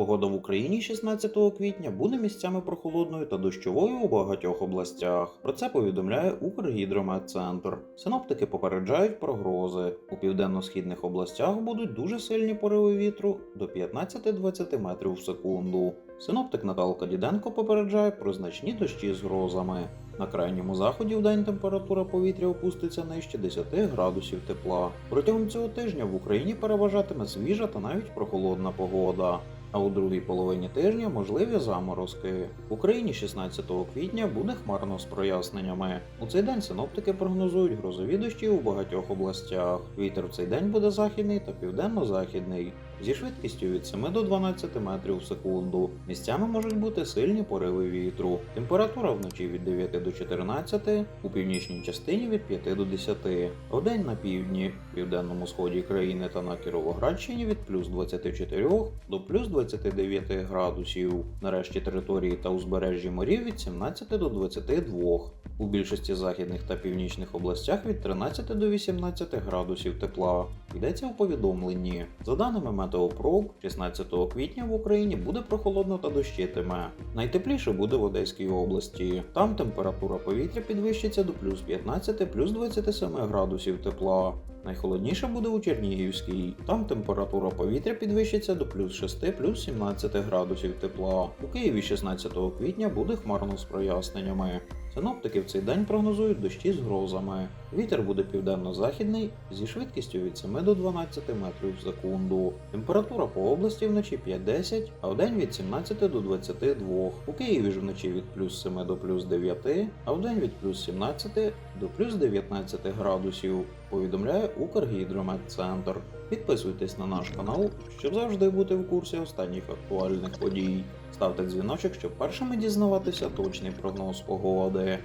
Погода в Україні 16 квітня буде місцями прохолодною та дощовою у багатьох областях. Про це повідомляє Укргідрометцентр. Синоптики попереджають про грози. У південно-східних областях будуть дуже сильні пориви вітру до 15-20 метрів в секунду. Синоптик Наталка Діденко попереджає про значні дощі з грозами. На крайньому заході в день температура повітря опуститься нижче 10 градусів тепла. Протягом цього тижня в Україні переважатиме свіжа та навіть прохолодна погода. А у другій половині тижня можливі заморозки. В Україні 16 квітня буде хмарно з проясненнями. У цей день синоптики прогнозують грозові дощі у багатьох областях. Вітер в цей день буде західний та південно-західний зі швидкістю від 7 до 12 метрів в секунду. Місцями можуть бути сильні пориви вітру. Температура вночі від 9 до 14, у північній частині від 5 до 10. Вдень на півдні, південному сході країни та на Кіровоградщині від плюс 24 до плюс 29 градусів. Нарешті території та узбережжі морів від 17 до 22. У більшості західних та північних областях від 13 до 18 градусів тепла. Йдеться у повідомленні. За даними Метеопров, 16 квітня в Україні буде прохолодно та дощитиме. Найтепліше буде в Одеській області. Там температура повітря підвищиться до плюс 15 плюс 27 градусів тепла. Найхолодніше буде у Чернігівській. Там температура повітря підвищиться до плюс 6 плюс 17 градусів тепла. У Києві 16 квітня буде хмарно з проясненнями. Синоптики в цей день прогнозують дощі з грозами. Вітер буде південно-західний зі швидкістю від 7 до 12 метрів в секунду. Температура по області вночі 5-10, а вдень від 17 до 22. У Києві ж вночі від плюс 7 до плюс 9, а вдень від плюс 17 до плюс 19 градусів. Повідомляє Укргідрометцентр. Підписуйтесь на наш канал, щоб завжди бути в курсі останніх актуальних подій. Ставте дзвіночок, щоб першими дізнаватися точний прогноз погоди.